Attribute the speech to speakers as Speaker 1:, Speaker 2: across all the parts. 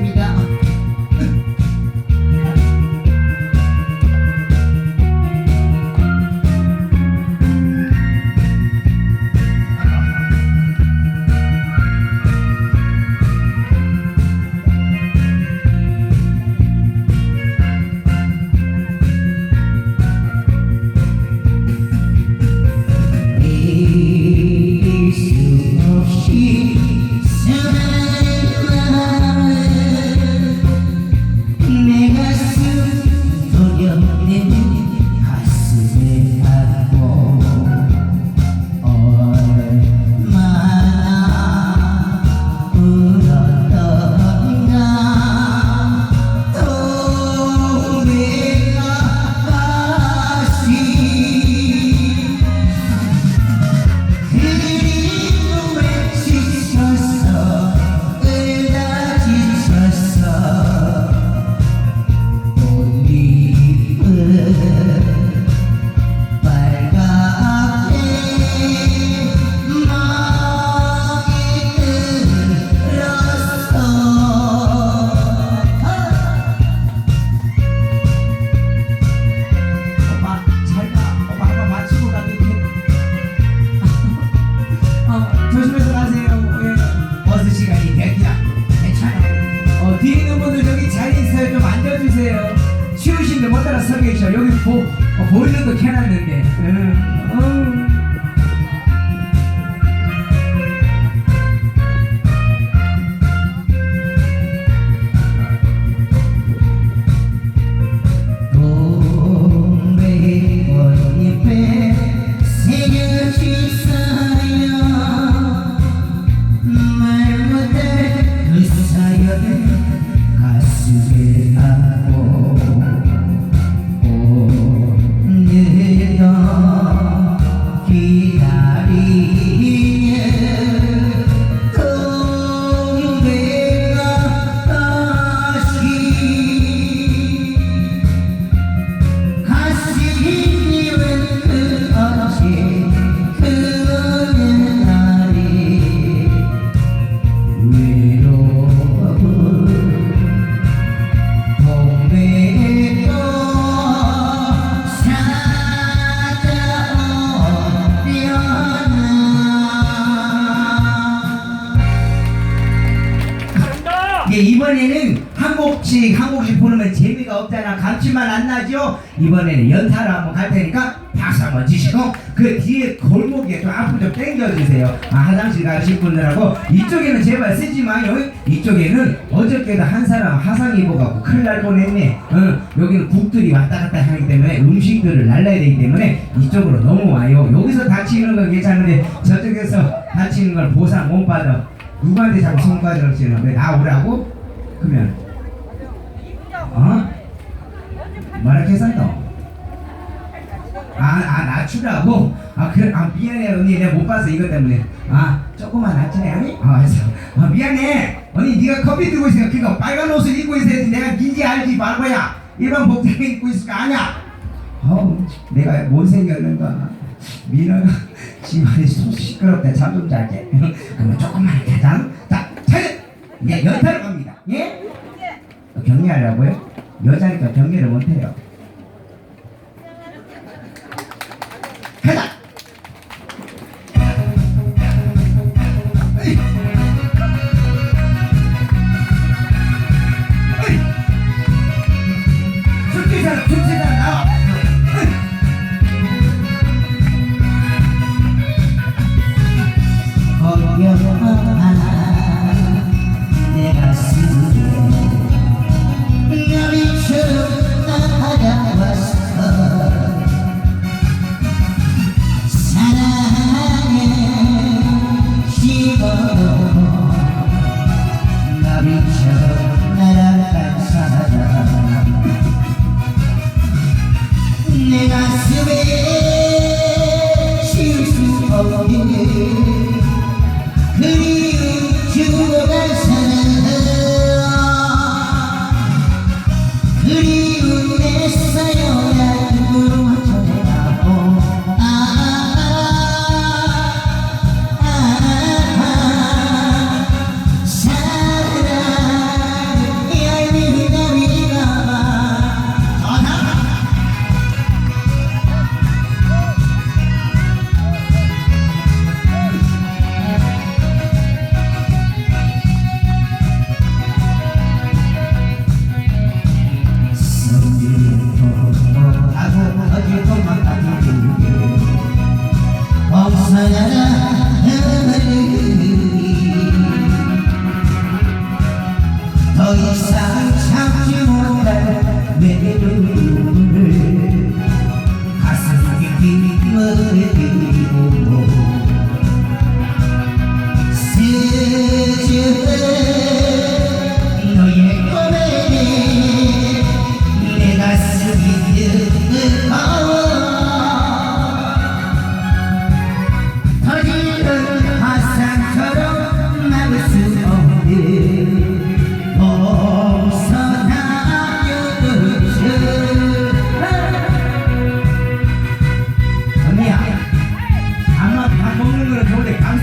Speaker 1: 하
Speaker 2: 한
Speaker 1: 곡씩 한 곡씩 부르면 재미가 없잖아 감칠만 안 나죠? 이번에는 연타로 한번 갈 테니까 박수 한번 치시고 그 뒤에 골목에 좀 앞으로 좀 당겨주세요. 아, 화장실 가실 분들하고 이쪽에는 제발 쓰지 마요. 이쪽에는 어저께도 한 사람 화상 입어갖고 큰일 날 뻔했네. 어, 여기는 국들이 왔다 갔다 하기 때문에 음식들을 날라야 되기 때문에 이쪽으로 넘어와요. 여기서 다치는 건 괜찮은데 저쪽에서 다치는 걸 보상 못 받아. 누구한테 자꾸 손가락을 찌는 왜 나오라고? 그러면 어? 뭐라 했었노? 아, 아, 낮추라고? 아, 그래, 아, 미안해, 언니. 내가 못 봐서 이것 때문에. 아, 조금만 낮추네, 언니? 아, 알았어. 아, 미안해. 언니, 네가 커피 들고 있으니까 그니까 빨간 옷을 입고 있어야지. 내가 민지 알지, 말고야. 일반 복장 입고 있을 거 아니야? 어우, 내가 못 생겼는가. 민호가 집안이 소 시끄럽다. 잠좀 잘게. 그러면 조금만 이렇게 자, 자, 차렷! 이제 연타로 갑니다. 예? 경례하려고요? 여자니까 경례를 못해요.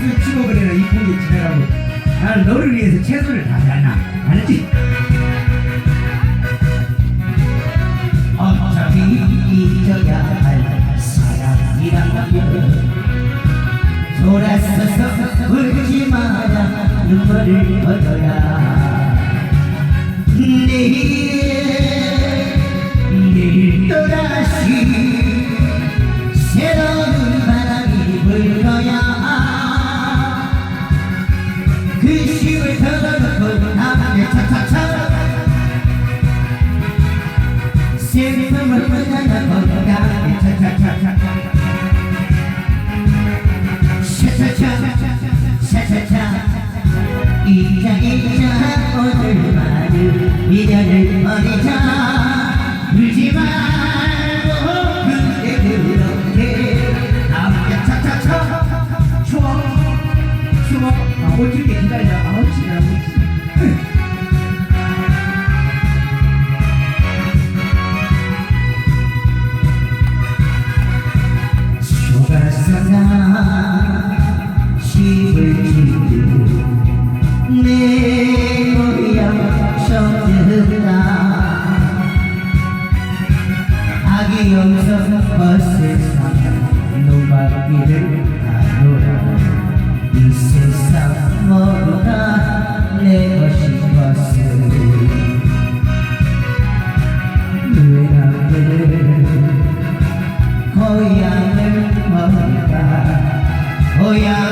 Speaker 1: 그 찍어버리는 이쁜 게 지나가고 나는 너를 위해서 채소를 다하잖아 알지? 어차피 잊어야 할 사랑이라면 돌아서서 울지 마라 눈물을 얻어라 money time. Hallelujah.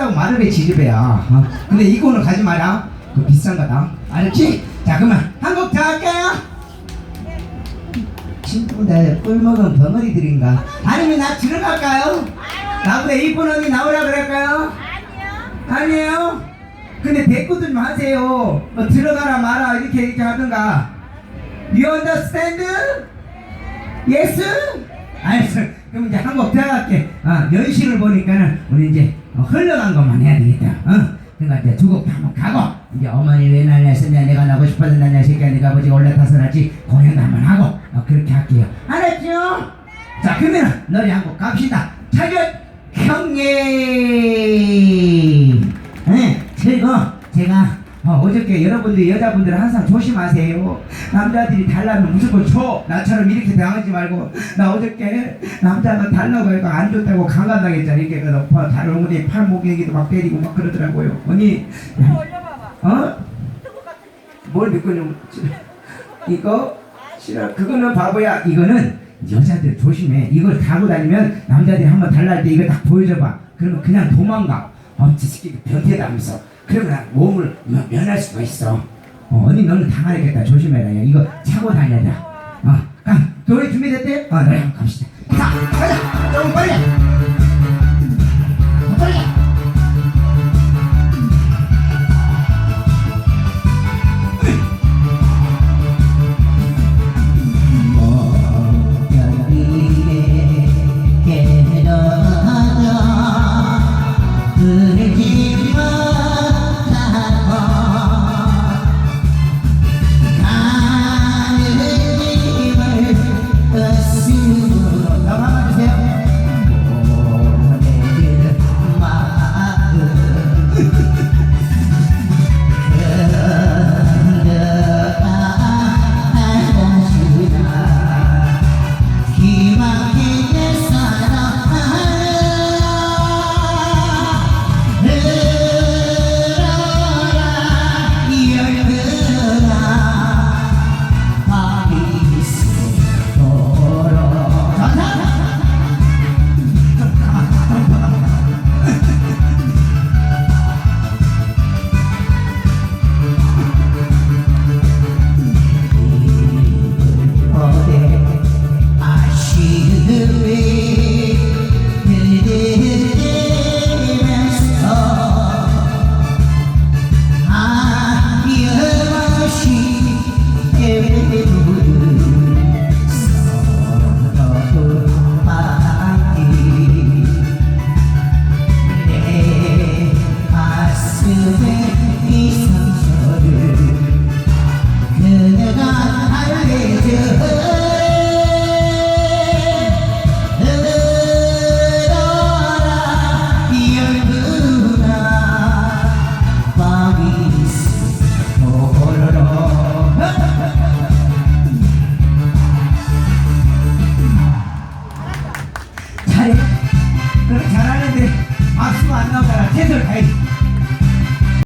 Speaker 1: 춥다고 말을 해 지지배야. 어? 근데 이거는 가지 마라. 그 비싼 거다. 알았지? 자 그러면 한곡 더 할까요? 친구다 꿀먹은 벙어리들인가? 아니면 나 들어갈까요? 나보다 이쁜 언니 나오라 그럴까요? 아니에요? 근데 대꾸도 좀 하세요. 뭐 들어가라 마라 이렇게 이렇게 하든가. You understand? Yes? 알았어. 그럼 이제 한곡 들어갈게. 아, 연식을 보니까는 우리 이제 어, 흘러간 것만 해야 되겠다. 어? 그러니까 이제 두곡 한번 가고 이제 어머니 왜 날렸으냐 내가 나고 싶어서 날냐 새끼야 네가 아버지 올라타서 났지 공연도 한번 하고 어, 그렇게 할게요. 알았죠? 자 그러면 노래 한곡 갑시다. 차렷 형님. 네, 그리고 제가 어, 어저께 여러분들 여자분들 항상 조심하세요. 남자들이 달라면 무조건 줘. 나처럼 이렇게 당하지 말고 나 어저께 남자가 달라고 해서 안 좋다고 강간당했잖아. 이게 그래서 다른 어머니 팔목 얘기도 막 때리고 막 그러더라고요. 언니
Speaker 3: 올려봐봐.
Speaker 1: 어? 뭘 믿고 좀 이거 싫어. 그거는 바보야. 이거는 여자들 조심해. 이걸 타고 다니면 남자들이 한번 달랄 때 이거 딱 보여줘봐. 그러면 그냥 도망가. 어, 저 새끼 변태다면서. 그러면 몸을 면- 면할 수가 있어. 어, 언니 너는 당하겠다. 조심해라. 야. 이거 차고 다녀라. 어, 가. 노래 준비됐대? 어, 노래 한번 갑시다. 자, 가자. 좀. 빨리.